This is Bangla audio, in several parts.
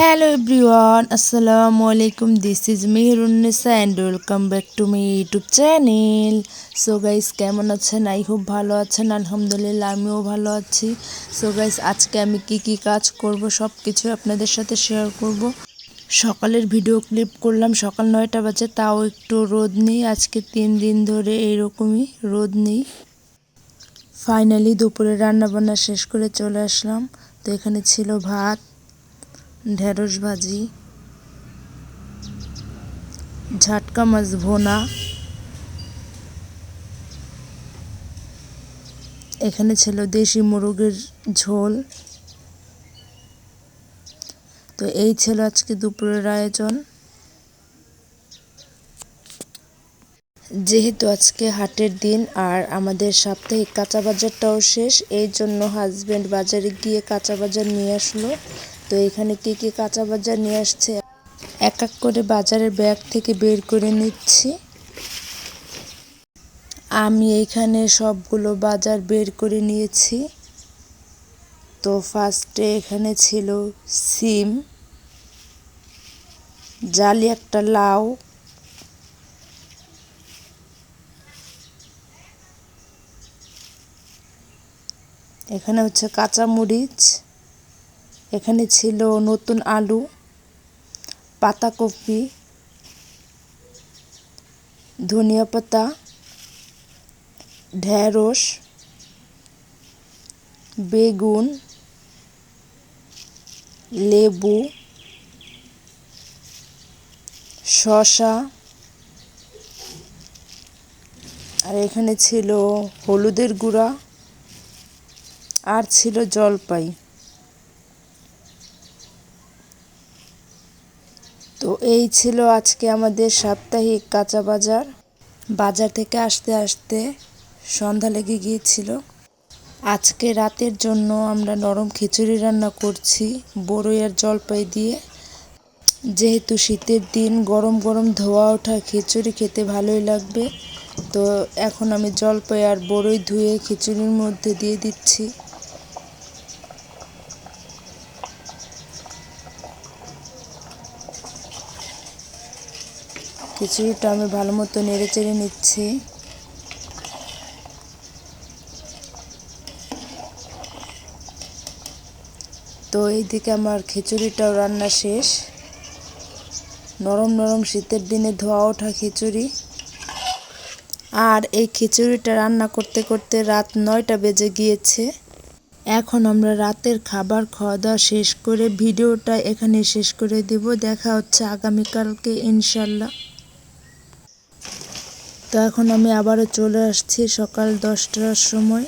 হ্যালো এভরিওয়ান আসসালামু আলাইকুম this is Meherunnesa and welcome back to my YouTube channel so guys কেমন আছেন? আই হোপ ভালো আছেন। আলহামদুলিল্লাহ, আমিও ভালো আছি। সো গাইস আজকে আমি কি কি কাজ করব সব কিছু আপনাদের সাথে শেয়ার করব। সকালের ভিডিও ক্লিপ করলাম। সকাল নয়টা বাজে, তাও একটু রোদ নেই। আজকে তিন দিন ধরে এইরকমই রোদ নেই। ফাইনালি দুপুরে রান্না বান্না শেষ করে চলে আসলাম। তো এখানে ছিল ভাত ঢেঁড়স ভাজি, ঝাটকা মাছ ভোনা, এখানে ছিল দেশি মুরগের ঝোল। তো এই ছিল আজকে দুপুরের আয়োজন। যেহেতু আজকে হাটের দিন আর আমাদের সাপ্তাহিক কাঁচা বাজারটাও শেষ, এই জন্য হাজব্যান্ড বাজারে গিয়ে কাঁচা বাজার নিয়ে আসলো। তো এখানে কি কি কাঁচা বাজার নিয়ে আসছে? এক এক করে বাজারের ব্যাগ থেকে বের করে নিচ্ছি। আমি এইখানে সবগুলো বাজার বের করে নিয়েছি। তো ফার্স্টে এখানে ছিল সিম, জালি একটা লাউ, এখানে হচ্ছে কাঁচা মরিচ এখানে ছিল নতুন আলু, পাতাকপি, ধনিয়া পাতা, ঢেঁড়স, বেগুন, লেবু, শসা, আর এখানে ছিল হলুদের গুঁড়া, আর ছিল জলপাই। এই ছিল আজকে আমাদের সাপ্তাহিক কাঁচা বাজার। বাজার থেকে আসতে আসতে সন্ধ্যা লেগে গিয়েছিল। আজকে রাতের জন্য আমরা নরম খিচুড়ি রান্না করছি বড়ই আর জলপাই দিয়ে। যেহেতু শীতের দিন, গরম গরম ধোয়া ওঠা খিচুড়ি খেতে ভালোই লাগবে। তো এখন আমি জলপাই আর বড়ই ধুয়ে খিচুড়ির মধ্যে দিয়ে দিচ্ছি। খিচুড়িটা আমি ভালো মতো নেড়ে চেড়ে নিচ্ছি। তো এইদিকে আমার খিচুড়িটাও রান্না শেষ। নরম নরম শীতের দিনে ধোয়া ওঠা খিচুড়ি। আর এই খিচুড়িটা রান্না করতে করতে রাত নয়টা বেজে গিয়েছে। এখন আমরা রাতের খাবার খাওয়া দাওয়া শেষ করে ভিডিওটা এখানে শেষ করে দেব। দেখা হচ্ছে আগামীকালকে, ইনশাল্লাহ। তো এখন আমি আবারও চলে আসছি সকাল দশটার সময়।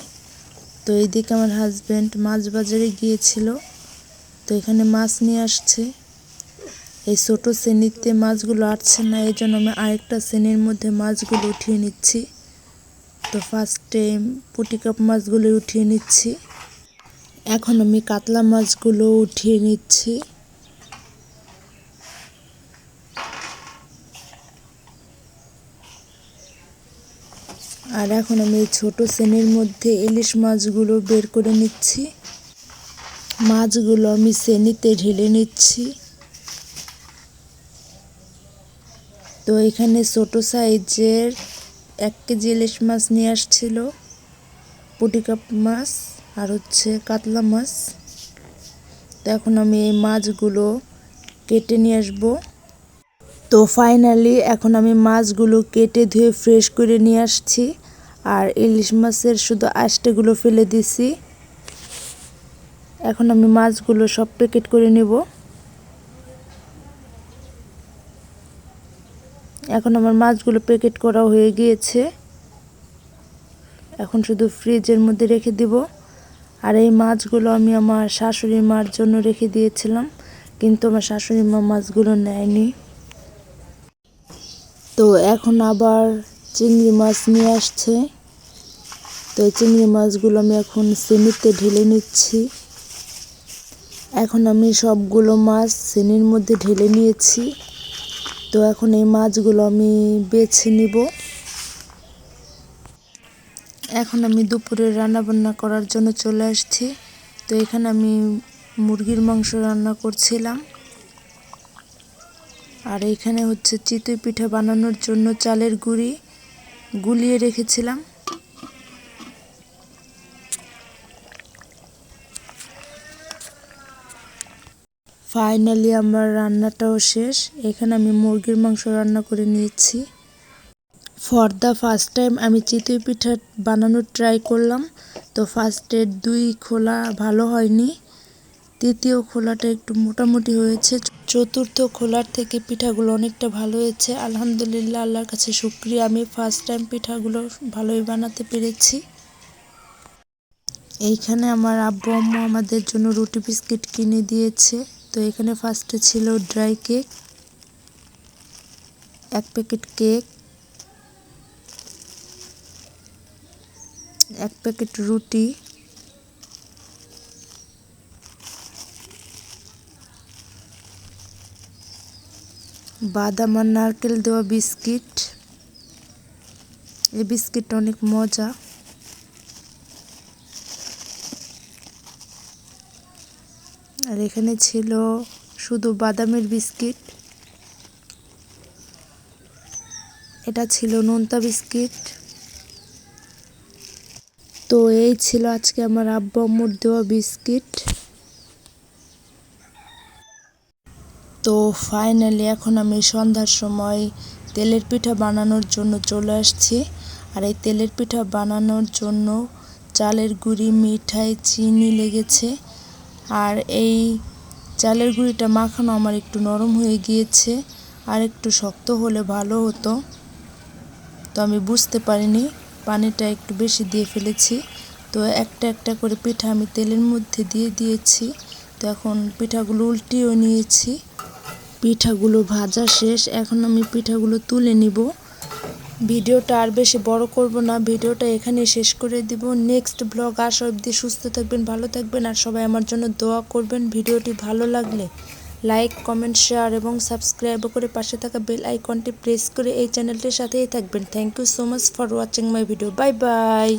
তো এইদিকে আমার হাজব্যান্ড মাছ বাজারে গিয়েছিল। তো এখানে মাছ নিয়ে আসছে। এই ছোটো শ্রেণীতে মাছগুলো আসছে না এই জন্য আমি আরেকটা শ্রেণির মধ্যে মাছগুলো উঠিয়ে নিচ্ছি। তো ফার্স্টে পুটি কাপ মাছগুলো উঠিয়ে নিচ্ছি। এখন আমি কাতলা মাছগুলো উঠিয়ে নিচ্ছি। আর এখন আমি এই ছোটো শ্রেণির মধ্যে ইলিশ মাছগুলো বের করে নিচ্ছি। মাছগুলো আমি শ্রেণীতে ঢেলে নিচ্ছি। তো এখানে ছোট সাইজের এক কেজি ইলিশ মাছ নিয়ে আসছিল। পুটি কাপ মাছ আর হচ্ছে কাতলা মাছ। তো এখন আমি এই মাছগুলো কেটে নিয়ে আসব। তো ফাইনালি এখন আমি মাছগুলো কেটে ধুয়ে ফ্রেশ করে নিয়ে আসছি। আর ইলিশ মাছের শুধু আষ্টেগুলো ফেলে দিছি। এখন আমি মাছগুলো সব প্যাকেট করে নেব। এখন আমার মাছগুলো প্যাকেট করা হয়ে গিয়েছে। এখন শুধু ফ্রিজের মধ্যে রেখে দিব। আর এই মাছগুলো আমি আমার শাশুড়ি মার জন্য রেখে দিয়েছিলাম, কিন্তু আমার শাশুড়ি মা মাছগুলো নেয়নি। তো এখন আবার চিংড়ি মাছ নিয়ে আসছে। তো চিংড়ি মাছগুলো আমি এখন সেনিতে ঢেলে নিচ্ছি। এখন আমি সবগুলো মাছ সেনির মধ্যে ঢেলে নিয়েছি। তো এখন এই মাছগুলো আমি বেছে নিব। এখন আমি দুপুরে রান্না বান্না করার জন্য চলে আসছি। তো এখানে আমি মুরগির মাংস রান্না করছিলাম। আর এখানে হচ্ছে চিতই পিঠা বানানোর জন্য চালের গুঁড়ি। গুলিয়ে রেখেছিলাম। ফাইনালি আমার রান্নাটাও শেষ। এখানে আমি মুরগির মাংস রান্না করে নিয়েছি। ফর দ্য ফার্স্ট টাইম আমি চিতই পিঠা বানানোর ট্রাই করলাম। তো ফার্স্টের দুই খোলা ভালো হয়নি। তৃতীয় খোলাটা একটু মোটামুটি হয়েছে। চতুর্থ খোলার থেকে পিঠাগুলো অনেকটা ভালো হয়েছে। আলহামদুলিল্লাহ, আল্লাহর কাছে শুক্রিয়া। আমি ফার্স্ট টাইম পিঠাগুলো ভালোই বানাতে পেরেছি। এইখানে আমার আব্বু, আম্মু আমাদের জন্য রুটি বিস্কিট কিনে দিয়েছে। তো এখানে ফার্স্টে ছিল ড্রাই কেক এক প্যাকেট কেক এক প্যাকেট রুটি বাদাম আর নারকেল দেওয়া বিস্কিট। এই বিস্কিটটা অনেক মজা। আর এখানে ছিল শুধু বাদামের বিস্কিট। এটা ছিল নোনতা বিস্কিট। তো এই ছিল আজকে আমার আব্বু আম্মুর দেওয়া বিস্কিট। তো ফাইনালি এখন আমি সন্ধ্যার সময় তেলের পিঠা বানানোর জন্য চলে আসছি। আর এই তেলের পিঠা বানানোর জন্য চালের গুঁড়ি, মিঠাই, চিনি লেগেছে। আর এই চালের গুঁড়িটা মাখানো আমার একটু নরম হয়ে গিয়েছে আর একটু শক্ত হলে ভালো হতো। তো আমি বুঝতে পারিনি, পানিটা একটু বেশি দিয়ে ফেলেছি। তো একটা একটা করে পিঠা আমি তেলের মধ্যে দিয়ে দিয়েছি। তো এখন পিঠাগুলো উল্টিয়েও নিয়েছি। পিঠাগুলো ভাজা শেষ। এখন আমি পিঠাগুলো তুলে নিব। ভিডিওটা আর বেশি বড় করব না। ভিডিওটা এখানে শেষ করে দিব। নেক্সট ব্লগ আসা অবধি সুস্থ থাকবেন, ভালো থাকবেন, আর সবাই আমার জন্য দোয়া করবেন। ভিডিওটি ভালো লাগলে লাইক কমেন্ট শেয়ার এবং সাবস্ক্রাইব করে পাশে থাকা বেল আইকনটি প্রেস করে এই চ্যানেলটির সাথেই থাকবেন। Thank you so much for watching my video bye bye